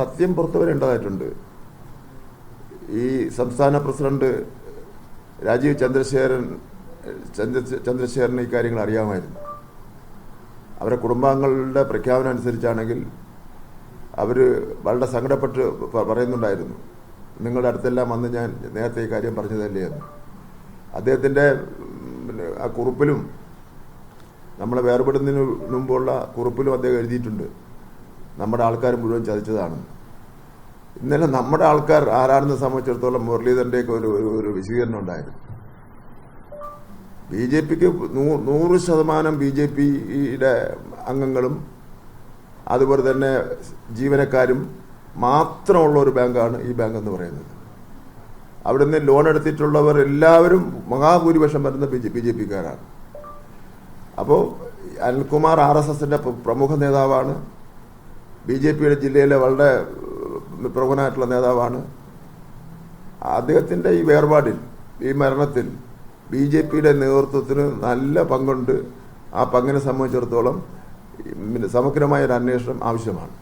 സത്യം പുറത്തു വരേണ്ടതായിട്ടുണ്ട് ഈ സംസ്ഥാന പ്രസിഡന്റ് രാജീവ് ചന്ദ്രശേഖരൻ ചന്ദ്ര ചന്ദ്രശേഖരന് ഈ കാര്യങ്ങൾ അറിയാമായിരുന്നു. അവരുടെ കുടുംബാംഗങ്ങളുടെ പ്രഖ്യാപനം അനുസരിച്ചാണെങ്കിൽ അവർ വളരെ സങ്കടപ്പെട്ട് പറയുന്നുണ്ടായിരുന്നു. നിങ്ങളുടെ അടുത്തെല്ലാം വന്ന് ഞാൻ നേരത്തെ ഈ കാര്യം പറഞ്ഞതല്ലേ അദ്ദേഹത്തിന്റെ ആ കുറിപ്പിലും നമ്മളെ വേർപെടുന്നതിന് മുമ്പുള്ള കുറിപ്പിലും അദ്ദേഹം എഴുതിയിട്ടുണ്ട്. നമ്മുടെ ആൾക്കാർ മുഴുവൻ ചതിച്ചതാണ്. ഇന്നലെ നമ്മുടെ ആൾക്കാർ ആരാണെന്ന് സംബന്ധിച്ചിടത്തോളം മുരളീധരന്റെയൊക്കെ ഒരു ഒരു- വിശദീകരണം ഉണ്ടായിരുന്നു. ബി ജെ പിക്ക് നൂറ് ശതമാനം ബി ജെ പിയുടെ അംഗങ്ങളും അതുപോലെ തന്നെ ജീവനക്കാരും മാത്രമുള്ള ഒരു ബാങ്കാണ് ഈ ബാങ്ക് എന്ന് പറയുന്നത്. അവിടെ നിന്ന് ലോൺ എടുത്തിട്ടുള്ളവർ എല്ലാവരും മഹാഭൂരിപക്ഷം വരുന്ന ബി ജെ ബി ജെ പിക്കാരാണ്. അപ്പോൾ അനിൽകുമാർ ആർ എസ് എസിന്റെ പ്രമുഖ നേതാവാണ്. ബി ജെ പിയുടെ ജില്ലയിലെ വളരെ പ്രമുഖനായിട്ടുള്ള നേതാവാണ്. അദ്ദേഹത്തിന്റെ ഈ വേർപാടിൽ ഈ മരണത്തിൽ ബി ജെ പിയുടെ നേതൃത്വത്തിന് നല്ല പങ്കുണ്ട്. ആ പങ്കിനെ സംബന്ധിച്ചിടത്തോളം സമഗ്രമായ ഒരു അന്വേഷണം ആവശ്യമാണ്.